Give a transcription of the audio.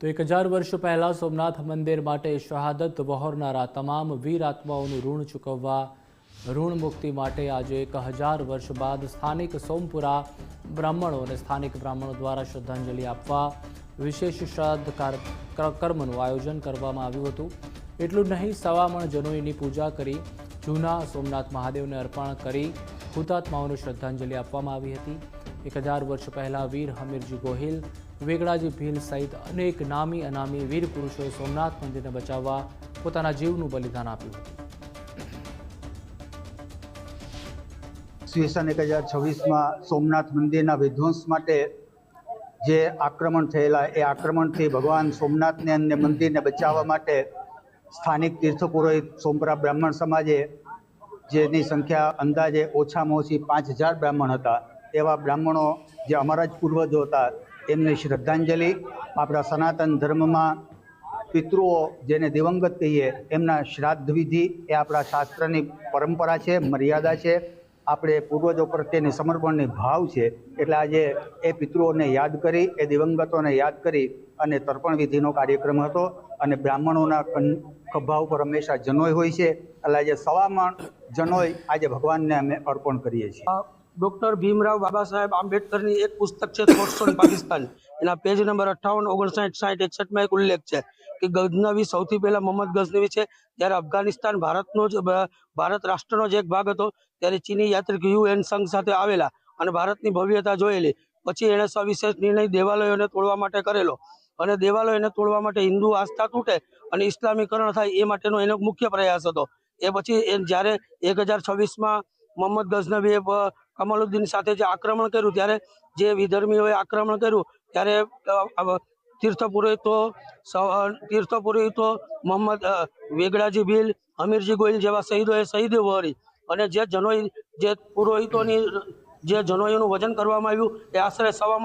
તો એક હજાર વર્ષ પહેલાં સોમનાથ મંદિર માટે શહાદત વહોરનારા તમામ વીર આત્માઓનું ઋણ ચૂકવવા, ઋણ મુક્તિ માટે આજે એક હજાર વર્ષ બાદ સ્થાનિક સોમપુરા બ્રાહ્મણો અને સ્થાનિક બ્રાહ્મણો દ્વારા શ્રદ્ધાંજલિ આપવા વિશેષ શ્રાદ્ધ કાર- કર્મનું આયોજન કરવામાં આવ્યું હતું. એટલું નહીં સવામણ જનોઈની પૂજા કરી જૂના સોમનાથ મહાદેવને અર્પણ કરી હુતાત્માઓને શ્રદ્ધાંજલિ આપવામાં આવી હતી. એક હજાર વર્ષ પહેલાં વીર હમીરજી ગોહિલ, વેગડાજી ભીલ સહિત અનેક નામી અનામી વીર પુરુષોએ સોમનાથ મંદિરને બચાવવા પોતાના જીવનું બલિદાન આપ્યું ઈસવીસન એક હજાર છવ્વીસમાં સોમનાથ મંદિરના વિધ્વંસ માટે જે આક્રમણ થયેલા, એ આક્રમણથી ભગવાન સોમનાથને અને મંદિરને બચાવવા માટે સ્થાનિક તીર્થ પુરોહિત સોમપરા બ્રાહ્મણ સમાજે, જેની સંખ્યા અંદાજે ઓછામાં ઓછી પાંચ હજાર બ્રાહ્મણ હતા એવા બ્રાહ્મણો જે અમારા જ પૂર્વજો હતા, એમને શ્રદ્ધાંજલિ આપણા સનાતન ધર્મમાં પિતૃઓ જેને દિવંગત કહીએ, એમના શ્રાદ્ધ વિધિ એ આપણા શાસ્ત્રની પરંપરા છે, મર્યાદા છે. આપણે પૂર્વજો પ્રત્યેની સમર્પણની ભાવ છે. એટલે આજે એ પિતૃઓને યાદ કરી, એ દિવંગતોને યાદ કરી અને તર્પણ વિધિનો કાર્યક્રમ હતો. અને બ્રાહ્મણોના ખભા ઉપર હંમેશા જનોય હોય છે. એટલે આજે સવામણ જનોય આજે ભગવાનને અમે અર્પણ કરીએ છીએ. ડૉક્ટર ભીમરાવ બાબા સાહેબ આંબેડકરની એક પુસ્તક છે પાકિસ્તાન. એના પેજ નંબર અઠ્ઠાવન ઓગણસાઠ, સાઠ એકસઠમાં એક ઉલ્લેખ છે કે ગઝનવી સૌથી પહેલા મોહમ્મદ ગઝનવી છે ત્યારે અફઘાનિસ્તાન ભારતનો જ ભારત રાષ્ટ્રનો જ એક ભાગ હતો, ત્યારે ચીની યાત્રિક યુએન સંઘ સાથે આવેલા અને ભારતની ભવ્યતા જોયેલી. પછી એણે સવિશેષ નિર્ણય દેવાલયોને તોડવા માટે કરેલો અને દેવાલયોને તોડવા માટે હિન્દુ આસ્થા તૂટે અને ઇસ્લામીકરણ થાય એ માટેનો એનો મુખ્ય પ્રયાસ હતો. એ પછી એ જ્યારે એક હજાર છવ્વીસમાં મોહમ્મદ ગઝનવીએ કમાલુદ્દીન સાથે જે આક્રમણ કર્યું, ત્યારે જે વિધર્મીઓએ આક્રમણ કર્યું, ત્યારે તીર્થ પુરોહિતો તીર્થ પુરોહિતો મોહમ્મદ વેગડાજી ભીલ, અમીરજી ગોયલ જેવા શહીદોએ શહીદી વહોરી અને જે જનોઈ, જે પુરોહિતોની, જે જનોઈનું વજન કરવામાં આવ્યું, એ આશરે સવા